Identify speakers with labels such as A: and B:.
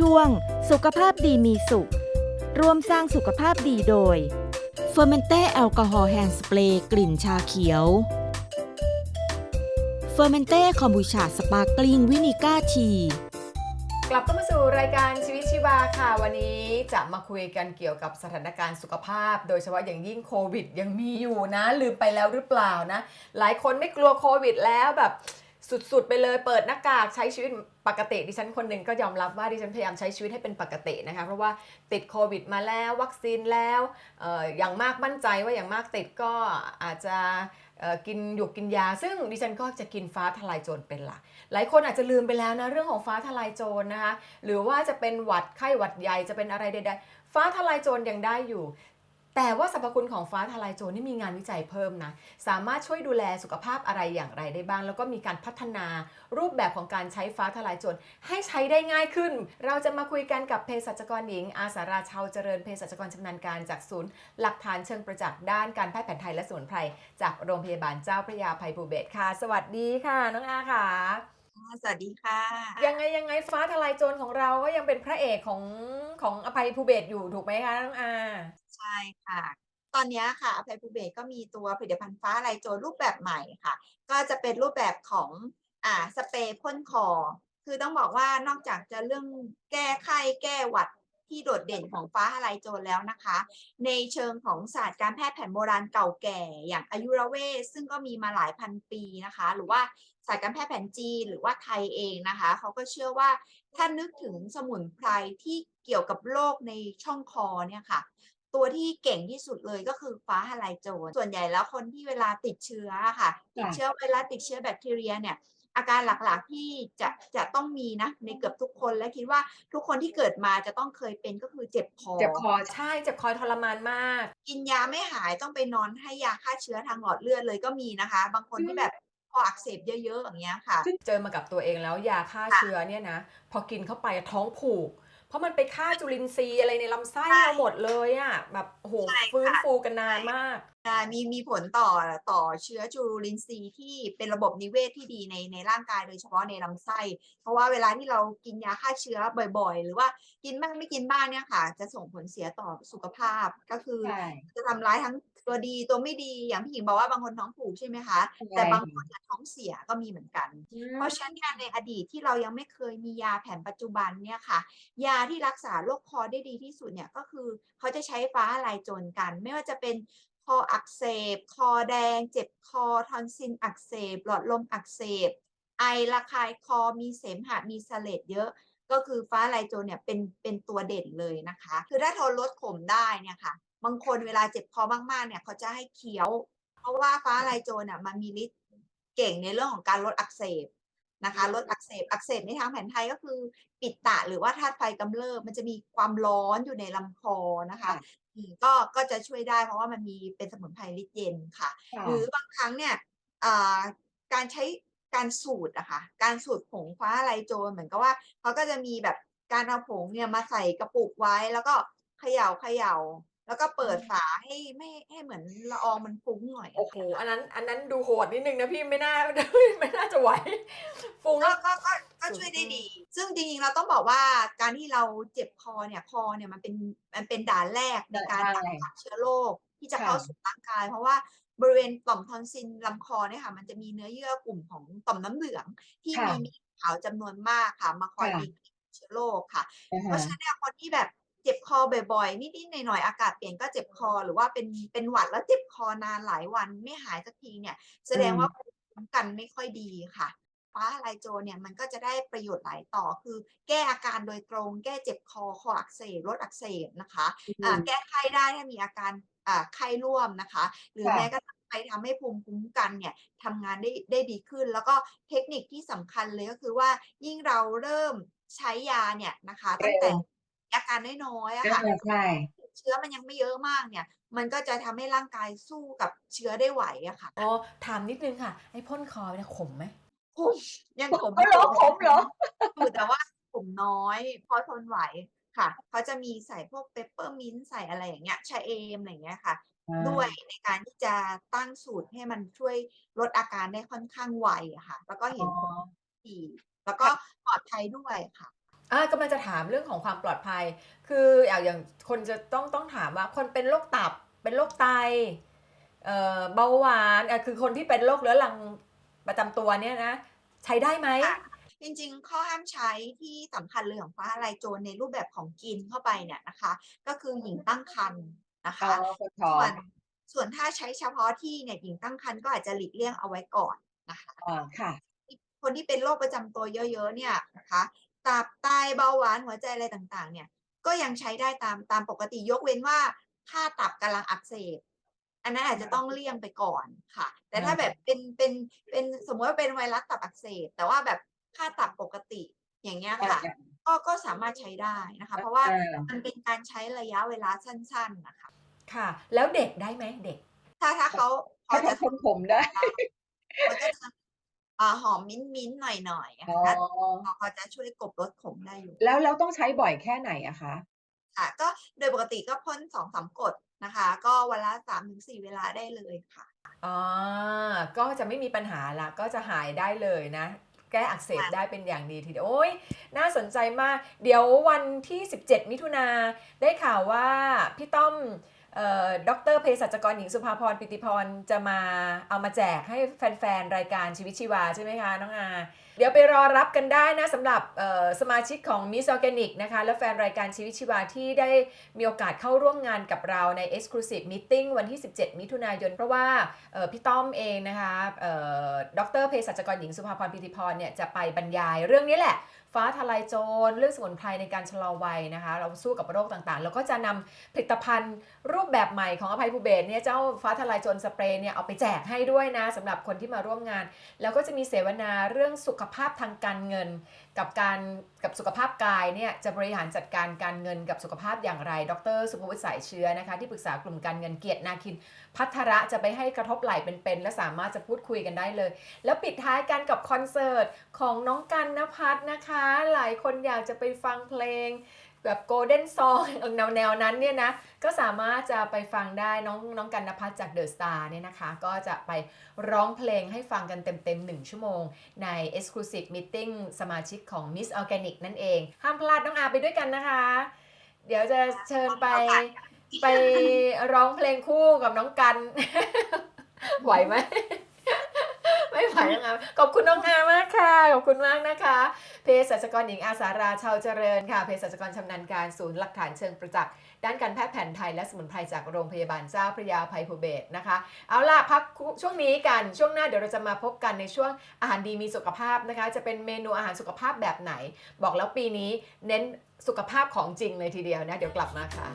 A: ช่วง สุขภาพดีมีสุข ร่วมสร้างสุขภาพดีโดยเฟอร์เมนเต้แอลกอฮอล์แฮนด์สเปรย์กลิ่นชาเขียวเฟอร์เมนเต้คอมบูชาสปาร์กลิงวินิก้าที
B: กลับเข้ามาสู่รายการชีวิตชีวาค่ะ วันนี้จะมาคุยกันเกี่ยวกับสถานการณ์สุขภาพ โดยเฉพาะอย่างยิ่งโควิดยังมีอยู่นะ ลืมไปแล้วหรือเปล่านะ หลายคนไม่กลัวโควิดแล้วแบบ สุดๆ ไปเลยเปิดหน้ากากใช้ชีวิตปกติดิฉันคนหนึ่งก็ยอมรับว่าดิฉันพยายามใช้ชีวิตให้เป็นปกตินะคะเพราะว่าติดโควิดมาแล้ววัคซีนแล้วอออย่างมากมั่นใจว่าอย่างมากติดก็อาจจะกินหยุกกินยา ซึ่งดิฉันก็จะกินฟ้าทลายโจรเป็นหลักหลายคนอาจจะลืมไปแล้วนะเรื่องของฟ้าทลายโจรนะคะหรือว่าจะเป็นหวัดไข้หวัดใหญ่จะเป็นอะไรใดๆฟ้าทลายโจรยังได้อยู่ แต่ว่าสรรพคุณของฟ้าทลายโจรนี่มีงานวิจัยเพิ่มนะ สามารถช่วยดูแลสุขภาพอะไรอย่างไรได้บ้าง แล้วก็มีการพัฒนารูปแบบของการใช้ฟ้าทลายโจรให้ใช้ได้ง่ายขึ้น เราจะมาคุยกันกับเภสัชกรหญิง อาสาราชาวเจริญเภสัชกรชำนาญการจากศูนย์ หลักฐานเชิงประจักษ์ด้านการแพทย์แผนไทยและสมุนไพรจากโรงพยาบาลเจ้าพระยาภัยภูเบศค่ะ สวัสดีค่ะ น้องอาค่ะ
C: สวัสดีค่ะ
B: ยังไงยังไงฟ้าทลายโจรของเราก็ยังเป็นพระเอกของของอภัยภูเบศรอยู่ถูกไหมคะน้องอา
C: ใช่ค่ะ ตอนนี้ค่ะอภัยภูเบศรก็มีตัวผลิตภัณฑ์ฟ้าลายโจรรูปแบบใหม่ค่ะ ก็จะเป็นรูปแบบของอ่าสเปรย์พ่นคอ คือต้องบอกว่านอกจากจะเรื่องแก้ไข้แก้หวัดที่โดดเด่นของฟ้าทลายโจรแล้วนะคะ ในเชิงของศาสตร์การแพทย์แผนโบราณเก่าแก่ อย่างอายุรเวทซึ่งก็มีมาหลายพันปีนะคะ หรือว่าศาสตร์การแพทย์แผนจีนหรือว่าไทยเองนะคะเขาก็เชื่อว่าถ้านึกถึงสมุนไพรที่เกี่ยวกับโรคในช่องคอเนี่ยค่ะ ตัวที่เก่งที่สุดเลยก็คือฟ้าทลายโจรส่วนใหญ่แล้วคนที่เวลาติดเชื้อค่ะติดเชื้อไวรัสติดเชื้อแบคทีเรียเนี่ยอาการหลักๆที่จะจะต้องมีนะในเกือบทุกคนและคิดว่าทุกคนที่เกิดมาจะต้องเคยเป็นก็คือเจ็บคอ
B: เจ็บคอใช่เจ็บคอทรมานมาก
C: กินยาไม่หายต้องไปนอนให้ยาฆ่าเชื้อทางหลอดเลือดเลยก็มีนะคะ บางคนที่แบบ คออักเสบเยอะๆอย่างเงี้ยค่ะ
B: เจอมากับตัวเองแล้วยาฆ่าเชื้อเนี่ยนะ พอกินเข้าไปท้องผูก เพราะมันไปฆ่าจุลินทรีย์อะไรในลำไส้
C: ใช่
B: เราหมดเลยอะแบบโอ้โห
C: ใช่ค่ะ
B: ฟื้นฟูกันนานมาก
C: อ่ามีมีผลต่อต่อเชื้อจุลินทรีย์ที่เป็นระบบนิเวศที่ดีในในร่างกายโดยเฉพาะในลำไส้ เพราะว่าเวลาที่เรากินยาฆ่าเชื้อบ่อย ๆ หรือว่ากินบ้างไม่กินบ้างเนี่ยค่ะ จะส่งผลเสียต่อสุขภาพก็คือ
B: ใช่
C: จะทำร้ายทั้งตัวดีตัวไม่ดีอย่างพี่หญิงบอกว่าบางคนท้องผูกใช่ไหมคะ แต่บางคนเนี่ยท้องเสียก็มีเหมือนกัน เพราะฉะนั้นเนี่ยในอดีตที่เรายังไม่เคยมียาแผนปัจจุบันเนี่ยค่ะ ยาที่รักษาโรคคอได้ดีที่สุดเนี่ยก็คือเขาจะใช้ฟ้าลายโจรกัน ไม่ว่าจะเป็นค ออักเสบ คอแดง เจ็บคอทอนซิลอักเสบ หลอดลมอักเสบ ไอระคายคอมีเสมหะมีเสลดเยอะ ก็คือฟ้าลายโจรเนี่ยเป็นเป็นตัวเด่นเลยนะคะ คือถ้าทนลดขมได้เนี่ยค่ะ บางคนเวลาเจ็บคอมากๆเนี่ยเขาจะให้เคี้ยว เพราะว่าฟ้าลายโจรน่ะมันมีฤทธิ์เก่งในเรื่องของการลดอักเสบนะคะลดอักเสบอักเสบในทางแผนไทยก็คือ ปิดตะหรือว่าธาตุไฟกำเริบมันจะมีความร้อนอยู่ในลำคอนะคะ ก็ก็จะช่วยได้เพราะว่ามันมีเป็นสมุนไพรฤทธิ์เย็นค่ะหรือบางครั้งเนี่ยอ่าการใช้การสูตรอะค่ะการสูตรผงฟ้าลายโจรเหมือนกับว่าเขาก็จะมีแบบการเอาผงเนี่ยมาใส่กระปุกไว้ แล้วก็เขย่าเขย่าแล้วก็เปิดฝาให้ไม่ให้เหมือนละอองมันฟุ้งหน่อย
B: โอ้โห อันนั้น อันนั้นดูโหดนิดนึงนะพี่ไม่น่า ไม่น่าจะไหวฟุ้ง
C: ก็ก็ก็ ก็
B: สูตร
C: ช่วยได้
B: อืม
C: ดี ซึ่งจริงๆเราต้องบอกว่าการที่เราเจ็บคอเนี่ยคอเนี่ยมันเป็นมันเป็นด่านแรกในการ
B: ใช่
C: ตัดขาดเชื้อโรคที่จะ
B: ค่ะ
C: เข้าสู่ร่างกาย เพราะว่าบริเวณต่อมทอนซิลลำคอเนี่ยค่ะมันจะมีเนื้อเยื่อกลุ่มของต่อมน้ำเหลือง ที่
B: ค่ะ
C: มีเม็ดขาวจำนวนมากค่ะมาคอย
B: ค่ะ
C: ดีดเชื้อโรคค่ะ เพราะฉะนั้นเนี่ยคนที่แบบเจ็บคอบ่อยๆ นิดๆ หน่อยๆ อากาศเปลี่ยนก็เจ็บคอ หรือว่าเป็นเป็นหวัดแล้วเจ็บคอนานหลายวันไม่หายสักทีเนี่ย แสดงว่าภูมิคุ้มกันไม่ค่อยดีค่ะ ฟ้าทลายโจรเนี่ยมันก็จะได้ประโยชน์หลายต่อคือ แก้อาการโดยตรง แก้เจ็บคอคออักเสบลดอักเสบนะคะอ่าแก้ไข้ได้ถ้ามีอาการอ่าไข้ร่วมนะคะ หรือ
B: ค่ะ
C: แม้กระทั่งไปทำให้ภูมิคุ้มกันเนี่ยทำงานได้ได้ดีขึ้น แล้วก็เทคนิคที่สำคัญเลยก็คือว่ายิ่งเราเริ่มใช้ยาเนี่ยนะคะตั้งแต่อาการน้อยๆอะค่ะ
B: ใช่
C: เชื้อมันยังไม่เยอะมากเนี่ย มันก็จะทำให้ร่างกายสู้กับเชื้อได้ไหวอะค่ะ
B: อ๋อถามนิดนึงค่ะไอ้พ่นคอเนี่ยขมไหม
C: ขมยังขม
B: อ๋อเหรอขมเหรอ
C: อยู่แต่ว่าขมน้อย พอทนไหวค่ะเขาจะมีใส่พวกเปปเปอร์มินต์ใส่อะไรอย่างเงี้ยชาเอมอะไรอย่างเงี้ยค่ะ ด้วยในการที่จะตั้งสูตรให้มันช่วยลดอาการได้ค่อนข้างไวอะค่ะ แล้วก็เห็นผลดีแล้วก็ปลอดภัยด้วยค่ะ
B: อ่ากำลังจะถามเรื่องของความปลอดภัย คืออย่างอย่างคนจะต้องต้องถามว่าคนเป็นโรคตับเป็นโรคไตเอ่อเบาหวานอะคือคนที่เป็นโรคเรื้อรังประจำตัวเนี่ยนะ ใช้ได้ไหม
C: ค่ะจริงๆ ข้อห้ามใช้ที่สำคัญเลยของฟ้าทลายโจรในรูปแบบของกินเข้าไปเนี่ยนะคะ ก็คือหญิงตั้งครรภ์นะคะ ส่วนส่วนถ้าใช้เฉพาะที่เนี่ยหญิงตั้งครรภ์ก็อาจจะหลีกเลี่ยงเอาไว้ก่อนนะคะ
D: อ่าค่ะ
C: คนที่เป็นโรคประจำตัวเยอะๆเนี่ยนะคะตับไตเบาหวานหัวใจอะไรต่างๆ เนี่ย ก็ยังใช้ได้ตามตามปกติยกเว้นว่าค่าตับกำลังอักเสบ อันนั้นอาจจะต้องเลี่ยงไปก่อนค่ะ แต่ถ้า
B: อืม
C: แบบเป็นเป็นเป็นสมมติว่าเป็นไวรัสตับอักเสบแต่ว่าแบบค่าตับปกติอย่างเงี้ยค่ะ ก็ก็สามารถใช้ได้นะคะ เพราะว่า
D: อ่า
C: มันเป็นการใช้ระยะเวลาสั้น ๆนะคะ
B: ค่ะ แล้วเด็กได้ไหมเด็ก
C: ถ้าถ้าเขาพอ
D: เขา
C: จะ
D: ทำคนผมได้
C: เขาจะทำอ่าหอมมิ้นมิ้นๆหน่อยๆอะ
D: อ๋อ
C: ค่ะเขาเขาจะช่วยกลบลดขมได้อยู่
D: แล้วแล้วต้องใช้บ่อยแค่ไหนอะคะ
C: ค่ะ ก็โดยปกติก็พ่นสองสามกดนะคะ ก็วันละสามถึงสี่เวลาได้เลยค่ะ
B: อ่าก็จะไม่มีปัญหาละก็จะหายได้เลยนะ แก้อักเสบ
C: ค่ะ
B: ได้เป็นอย่างดีทีเดียวโอ้ยน่าสนใจมาก เดี๋ยววันที่ 17 มิถุนาได้ข่าวว่าพี่ต้อมเอ่อดรเภสัชกรหญิงสุภาพรปิติพรจะมาเอามาแจกให้แฟน ๆ รายการชีวิตชีวาใช่ไหมคะ น้องอา เดี๋ยวไปรอรับกันได้นะสำหรับสมาชิกของ Miss Organic นะคะและแฟนรายการชีวิตชีวาที่ได้มีโอกาสเข้าร่วมงานกับเราใน Exclusive Meeting วันที่ 17 มิถุนายน เพราะว่าพี่ต้อมเองนะคะเอ่อดรเภสัชกรหญิงสุภาพรพิติพรเนี่ยจะไปบรรยายเรื่องนี้แหละ ฟ้าทลายโจรเรื่องสมุนไพรในการชะลอวัยนะคะ เราสู้กับโรคต่างๆ แล้วก็จะนำผลิตภัณฑ์รูปแบบใหม่ของอภัยภูเบศเนี่ยเจ้าฟ้าทลายโจรสเปรย์เนี่ยเอาไปแจกให้ด้วยนะสำหรับคนที่มาร่วมงาน แล้วก็จะมีเสวนาเรื่องสุขภาพทางการเงินกับการกับสุขภาพกายเนี่ยจะบริหารจัดการการเงินกับสุขภาพอย่างไร ดร สุภวุฒิสายเชื้อนะคะที่ปรึกษากลุ่มการเงินเกียรตินาคิน พัทระจะไปให้กระทบไหลเป็นๆและสามารถจะพูดคุยกันได้เลย แล้วปิดท้ายกันกับคอนเสิร์ตของน้องกันนภัสนะคะ หลายคนอยากจะไปฟังเพลง แบบโกลเด้นซองแนวแนวๆนั้นเนี่ยนะ ก็สามารถจะไปฟังได้น้องน้องกันนภัทรจากเดอะสตาร์เนี่ยนะคะ ก็จะไปร้องเพลงให้ฟังกันเต็มๆ 1 ชั่วโมง ใน Exclusive Meeting สมาชิกของ Miss Organic นั่นเอง ห้ามพลาดน้องอาไปด้วยกันนะคะ เดี๋ยวจะเชิญไปไปร้องเพลงคู่กับน้องกัน ไหวไหม ไม่ไหวน้องอาขอบคุณน้องอามากค่ะขอบคุณมากนะคะเภสัชกรหญิงอาสาราชาวเจริญค่ะเภสัชกรชำนาญการศูนย์หลักฐานเชิงประจักษ์ด้านการแพทย์แผนไทยและสมุนไพรจากโรงพยาบาลเจ้าพระยาภัยภูเบศนะคะ เอาล่ะพักช่วงนี้กันช่วงหน้าเดี๋ยวเราจะมาพบกันในช่วงอาหารดีมีสุขภาพนะคะ จะเป็นเมนูอาหารสุขภาพแบบไหน บอกแล้วปีนี้เน้นสุขภาพของจริงเลยทีเดียวนะ เดี๋ยวกลับมาค่ะ